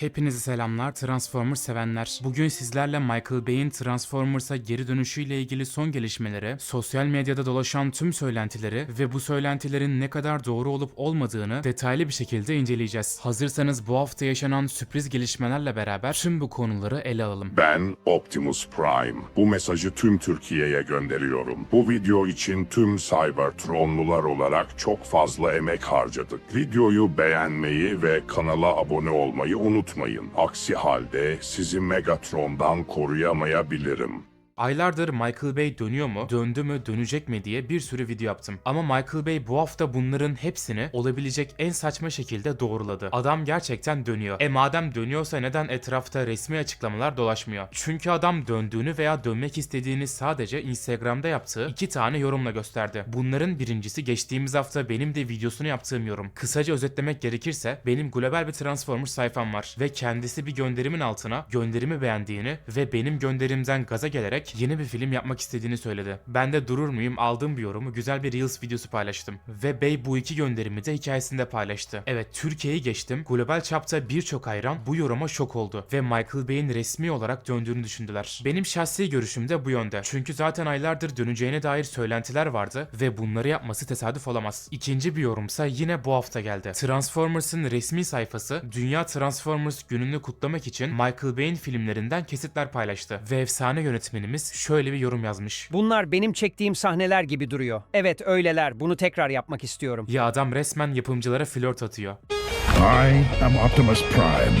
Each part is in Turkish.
Hepinize selamlar Transformers sevenler. Bugün sizlerle Michael Bay'in Transformers'a geri dönüşüyle ilgili son gelişmeleri, sosyal medyada dolaşan tüm söylentileri ve bu söylentilerin ne kadar doğru olup olmadığını detaylı bir şekilde inceleyeceğiz. Hazırsanız bu hafta yaşanan sürpriz gelişmelerle beraber tüm bu konuları ele alalım. Ben Optimus Prime. Bu mesajı tüm Türkiye'ye gönderiyorum. Bu video için tüm Cybertronlular olarak çok fazla emek harcadık. Videoyu beğenmeyi ve kanala abone olmayı unutmayın. Aksi halde sizi Megatron'dan koruyamayabilirim. Aylardır Michael Bay dönüyor mu, döndü mü, dönecek mi diye bir sürü video yaptım. Ama Michael Bay bu hafta bunların hepsini olabilecek en saçma şekilde doğruladı. Adam gerçekten dönüyor. E madem dönüyorsa neden etrafta resmi açıklamalar dolaşmıyor? Çünkü adam döndüğünü veya dönmek istediğini sadece Instagram'da yaptığı iki tane yorumla gösterdi. Bunların birincisi geçtiğimiz hafta benim de videosunu yaptığım yorum. Kısaca özetlemek gerekirse benim global bir Transformers sayfam var ve kendisi bir gönderimin altına gönderimi beğendiğini ve benim gönderimden gaza gelerek yeni bir film yapmak istediğini söyledi. Ben de durur muyum aldığım bir yorumu güzel bir Reels videosu paylaştım. Ve Bey bu iki gönderimi de hikayesinde paylaştı. Evet Türkiye'yi geçtim. Global çapta birçok hayran bu yoruma şok oldu ve Michael Bay'in resmi olarak döndüğünü düşündüler. Benim şahsi görüşüm de bu yönde. Çünkü zaten aylardır döneceğine dair söylentiler vardı ve bunları yapması tesadüf olamaz. İkinci bir yorumsa yine bu hafta geldi. Transformers'ın resmi sayfası Dünya Transformers gününü kutlamak için Michael Bay'in filmlerinden kesitler paylaştı ve efsane yönetmenimiz şöyle bir yorum yazmış. Bunlar benim çektiğim sahneler gibi duruyor. Evet öyleler. Bunu tekrar yapmak istiyorum. Ya adam resmen yapımcılara flört atıyor. I am Optimus Prime.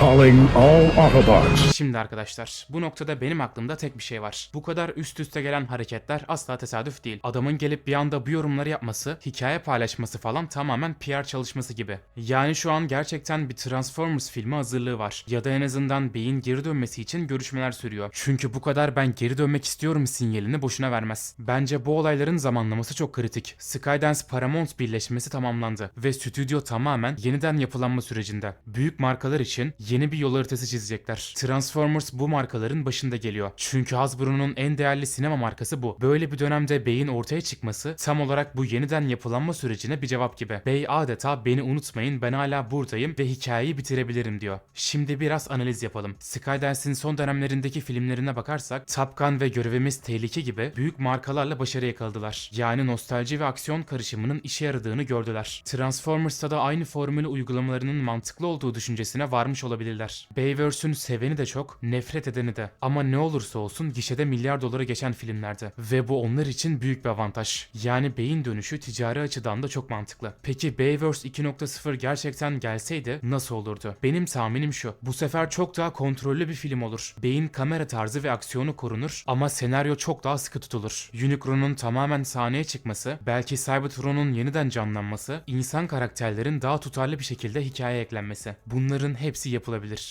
Calling all Autobots. Şimdi arkadaşlar bu noktada benim aklımda tek bir şey var. Bu kadar üst üste gelen hareketler asla tesadüf değil. Adamın gelip bir anda bu yorumları yapması, hikaye paylaşması falan tamamen PR çalışması gibi. Yani şu an gerçekten bir Transformers filmi hazırlığı var. Ya da en azından beyin geri dönmesi için görüşmeler sürüyor. Çünkü bu kadar ben geri dönmek istiyorum sinyalini boşuna vermez. Bence bu olayların zamanlaması çok kritik. Skydance Paramount birleşmesi tamamlandı ve stüdyo tamamen yeniden yapılanma sürecinde. Büyük markalar için yeni bir yol haritası çizecekler. Transformers bu markaların başında geliyor. Çünkü Hasbro'nun en değerli sinema markası bu. Böyle bir dönemde Bey'in ortaya çıkması tam olarak bu yeniden yapılanma sürecine bir cevap gibi. Bey adeta beni unutmayın ben hala buradayım ve hikayeyi bitirebilirim diyor. Şimdi biraz analiz yapalım. Skydance'in son dönemlerindeki filmlerine bakarsak Top Gun ve Görevimiz Tehlike gibi büyük markalarla başarı yakaladılar. Yani nostalji ve aksiyon karışımının işe yaradığını gördüler. Transformers'ta da aynı formülü uygulamalarının mantıklı olduğu düşüncesine varmış olabilirler. Bayverse'ün seveni de çok, nefret edeni de. Ama ne olursa olsun gişede milyar dolara geçen filmlerdi. Ve bu onlar için büyük bir avantaj. Yani beyin dönüşü ticari açıdan da çok mantıklı. Peki Bayverse 2.0 gerçekten gelseydi nasıl olurdu? Benim tahminim şu. Bu sefer çok daha kontrollü bir film olur. Beyin kamera tarzı ve aksiyonu korunur ama senaryo çok daha sıkı tutulur. Unicron'un tamamen sahneye çıkması, belki Cybertron'un yeniden canlanması, insan karakterlerin daha tutarlı bir şekilde hikayeye eklenmesi. Bunların hepsi yapılabilir.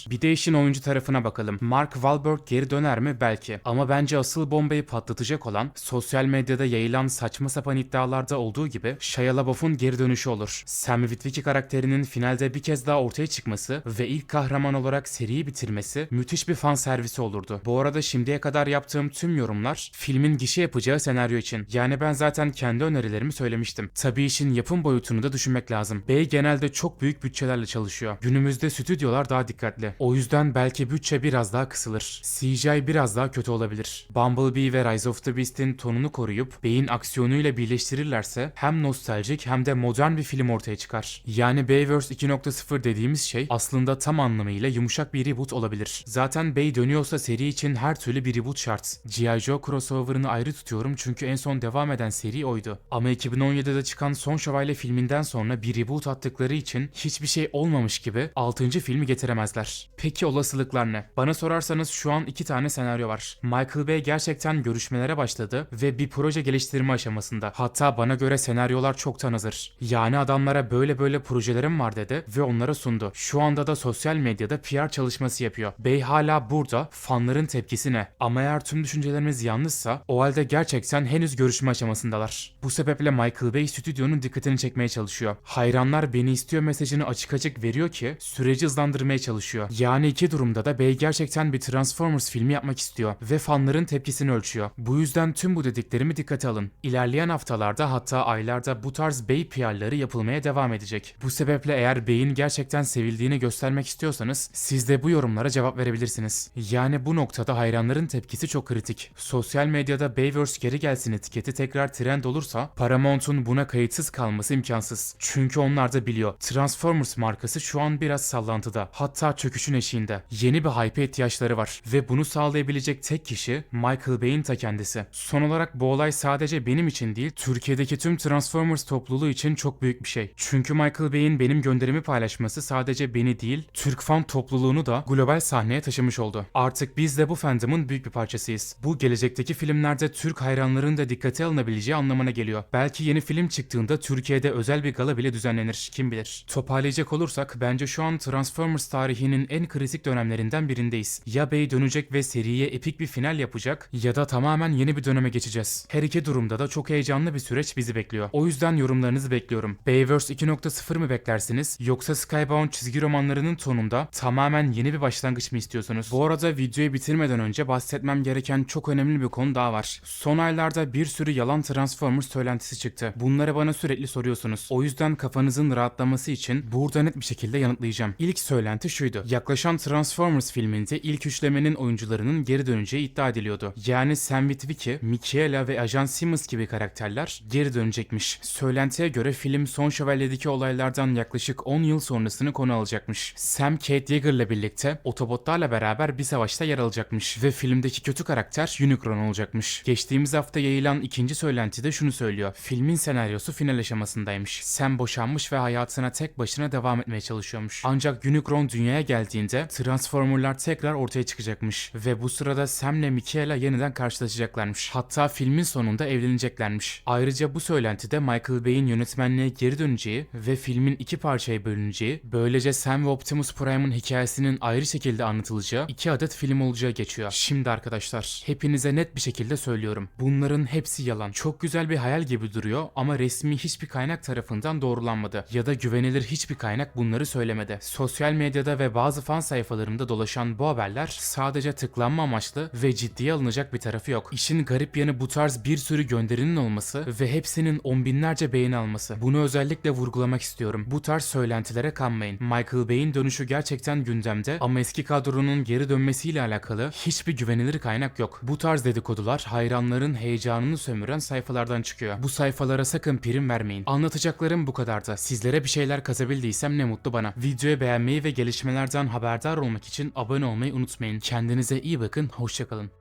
Bir de işin oyuncu tarafına bakalım. Mark Wahlberg geri döner mi? Belki. Ama bence asıl bombayı patlatacak olan sosyal medyada yayılan saçma sapan iddialarda olduğu gibi Shia LaBeouf'un geri dönüşü olur. Sam Witwicky karakterinin finalde bir kez daha ortaya çıkması ve ilk kahraman olarak seriyi bitirmesi müthiş bir fan servisi olurdu. Bu arada şimdiye kadar yaptığım tüm yorumlar filmin gişe yapacağı senaryo için. Yani ben zaten kendi önerilerimi söylemiştim. Tabii işin yapım boyutunu da düşünmek lazım. Bey genelde çok büyük bütçelerle çalışıyor. Günümüzde stüdyolar daha dikkatli. O yüzden belki bütçe biraz daha kısılır. CGI biraz daha kötü olabilir. Bumblebee ve Rise of the Beast'in tonunu koruyup beyin aksiyonuyla birleştirirlerse hem nostaljik hem de modern bir film ortaya çıkar. Yani Bayverse 2.0 dediğimiz şey aslında tam anlamıyla yumuşak bir reboot olabilir. Zaten Bay dönüyorsa seri için her türlü bir reboot şart. G.I. Joe crossover'ını ayrı tutuyorum çünkü en son devam eden seri oydu. Ama 2017'de çıkan Son Şövalye filminden sonra bir reboot attıkları için hiçbir şey olmamış gibi 6. filmi getiremezler. Peki olasılıklar ne? Bana sorarsanız şu an iki tane senaryo var. Michael Bay gerçekten görüşmelere başladı ve bir proje geliştirme aşamasında. Hatta bana göre senaryolar çoktan hazır. Yani adamlara böyle böyle projelerim var dedi ve onlara sundu. Şu anda da sosyal medyada PR çalışması yapıyor. Bey hala burada. Fanların tepkisi ne? Ama eğer tüm düşüncelerimiz yanlışsa o halde gerçekten henüz görüşme aşamasındalar. Bu sebeple Michael Bay stüdyonun dikkatini çekmeye çalışıyor. Hayranlar beni istiyor mesajını açık açık veriyor ki süreci hızlandırmaya çalışıyor. Yani iki durumda da Bey gerçekten bir Transformers filmi yapmak istiyor ve fanların tepkisini ölçüyor. Bu yüzden tüm bu dediklerimi dikkate alın. İlerleyen haftalarda hatta aylarda bu tarz Bey PR'ları yapılmaya devam edecek. Bu sebeple eğer Bey'in gerçekten sevildiğini göstermek istiyorsanız siz de bu yorumlara cevap verebilirsiniz. Yani bu noktada hayranların tepkisi çok kritik. Sosyal medyada Bayverse geri gelsin etiketi tekrar trend olursa Paramount'un buna kayıtsız kalması imkansız. Çünkü onlar da biliyor. Transformers markası şu an biraz sallantıda. Hatta çöküşün eşiğinde. Yeni bir hype ihtiyaçları var. Ve bunu sağlayabilecek tek kişi Michael Bay'in ta kendisi. Son olarak bu olay sadece benim için değil, Türkiye'deki tüm Transformers topluluğu için çok büyük bir şey. Çünkü Michael Bay'in benim gönderimi paylaşması sadece beni değil, Türk fan topluluğunu da global sahneye taşımış oldu. Artık biz de bu fandom'un büyük bir parçasıyız. Bu gelecekteki filmlerde Türk hayranların da dikkate alınabileceği anlamına geliyor. Belki yeni film çıktığında Türkiye'de özel bir gala bile düzenlenir. Kim bilir. Toparlayacak olursak bence şu an Transformers tarihinin en kritik dönemlerinden birindeyiz. Ya Bey dönecek ve seriye epik bir final yapacak ya da tamamen yeni bir döneme geçeceğiz. Her iki durumda da çok heyecanlı bir süreç bizi bekliyor. O yüzden yorumlarınızı bekliyorum. Bayverse 2.0 mı beklersiniz yoksa Skybound çizgi romanlarının tonunda tamamen yeni bir başlangıç mı istiyorsunuz? Bu arada videoyu bitirmeden önce bahsetmem gereken çok önemli bir konu daha var. Son aylarda bir sürü yalan Transformers söylentisi çıktı. Bunları bana sürekli soruyorsunuz. O yüzden kafanızın rahatlaması için burada net bir şekilde yanıtlayacağım. İlk söylenti şuydu. Yaklaşan Transformers filminde ilk üçlemenin oyuncularının geri döneceği iddia ediliyordu. Yani Sam Witwicky, Michaela ve Ajan Simmons gibi karakterler geri dönecekmiş. Söylentiye göre film Son Şövalye'deki olaylardan yaklaşık 10 yıl sonrasını konu alacakmış. Sam Kate Yeager'la birlikte Autobotlarla beraber bir savaşta yer alacakmış ve filmdeki kötü karakter Unicron olacakmış. Geçtiğimiz hafta yayılan ikinci söylenti de şunu söylüyor. Filmin senaryosu final aşamasındaymış. Sam boşanmış ve hayatına tek başına devam etmeye çalışıyormuş. Ancak Unicron dünyaya geldiğinde Transformerlar tekrar ortaya çıkacakmış ve bu sırada Sam'le Michaela yeniden karşılaşacaklarmış. Hatta filmin sonunda evleneceklermiş. Ayrıca bu söylentide Michael Bay'in yönetmenliğe geri döneceği ve filmin iki parçaya bölüneceği, böylece Sam ve Optimus Prime'ın hikayesinin ayrı şekilde anlatılacağı iki adet film olacağı geçiyor. Şimdi arkadaşlar, hepinize net bir şekilde söylüyorum. Bunların hepsi yalan. Çok güzel bir hayal gibi duruyor ama resmi hiçbir kaynak tarafından doğrulanmadı. Ya da güvenilir hiçbir kaynak bunları söylemedi. Sosyal medyada ve bazı fan sayfalarında dolaşan bu haberler sadece tıklanma amaçlı ve ciddiye alınacak bir tarafı yok. İşin garip yanı bu tarz bir sürü gönderinin olması ve hepsinin on binlerce beğeni alması. Bunu özellikle vurgulamak istiyorum. Bu tarz söylentilere kanmayın. Michael Bay'in dönüşü gerçekten gündemde ama eski kadronun geri dönmesiyle alakalı hiçbir güvenilir kaynak yok. Bu tarz dedikodular hayranların heyecanını sömüren sayfalardan çıkıyor. Bu sayfalara sakın prim vermeyin. Anlatacaklarım bu kadardı. Sizlere bir şeyler kazabildiysem ne mutlu bana. Videoyu beğenmeyi ve gelişmelerden haberdar olmak için abone olmayı unutmayın. Kendinize iyi bakın, hoşçakalın.